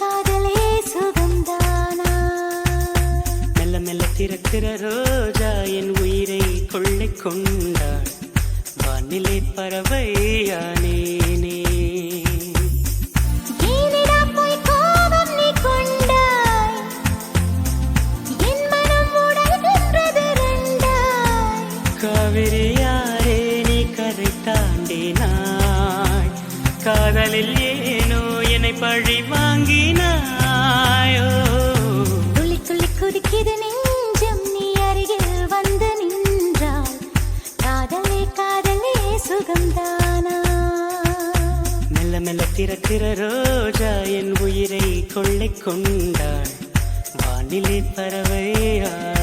காதலே சுகந்தானா மெல்ல மெல்ல திறக்கிற ரோஜா என் உயிரை கொள்ளை கொண்டாள் வானிலை பறவை காவிரியாரே நீ கரை தாண்டினாய். காதலில் ஏ என்னை பழி வாங்கினாயோ? துள்ளி துள்ளி குதிக்குது நெஞ்சம் நீ அருகில் வந்து நின்றாய். காதலே காதலே சுகம்தானா? மெல்ல மெல்ல திறக்கிற ரோஜா என் உயிரை கொள்ளை கொண்டாள். வானிலை பறவையானே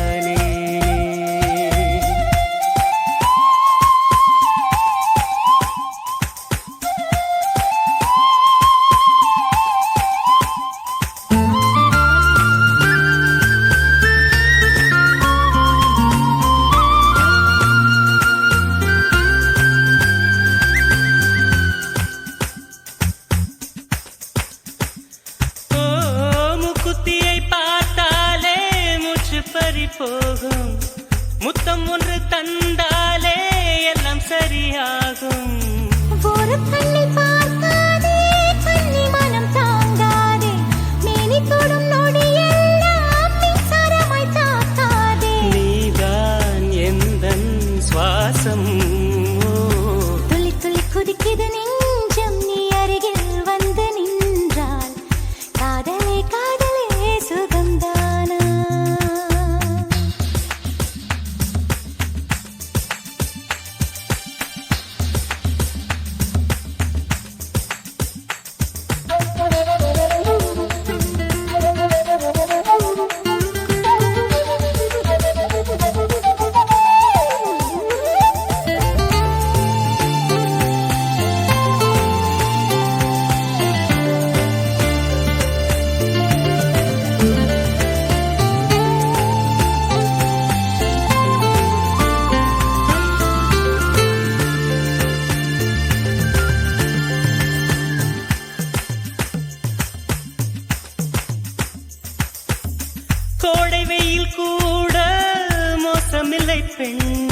முத்தம் ஒன்று தந்தாலே எல்லாம் சரியாகும். ஒரு they think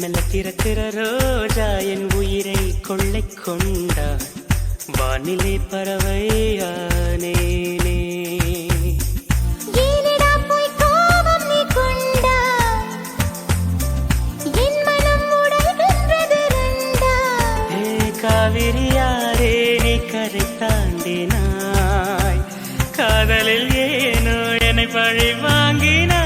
மெல்ல திறக்கிற ரோஜா என் உயிரை கொள்ளை கொண்டாள் வானிலை பறவையானேனே காவிரியாரே நீ கரை தாண்டினாய். காதலில் ஏனோ என்னை பழி வாங்கினாயோ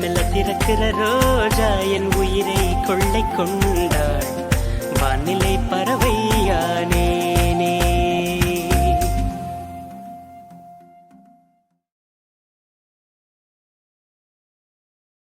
வானல திறக்கிற ரோஜா என் உயிரை கொள்ளை கொண்டாள். வானிலை பறவை யானே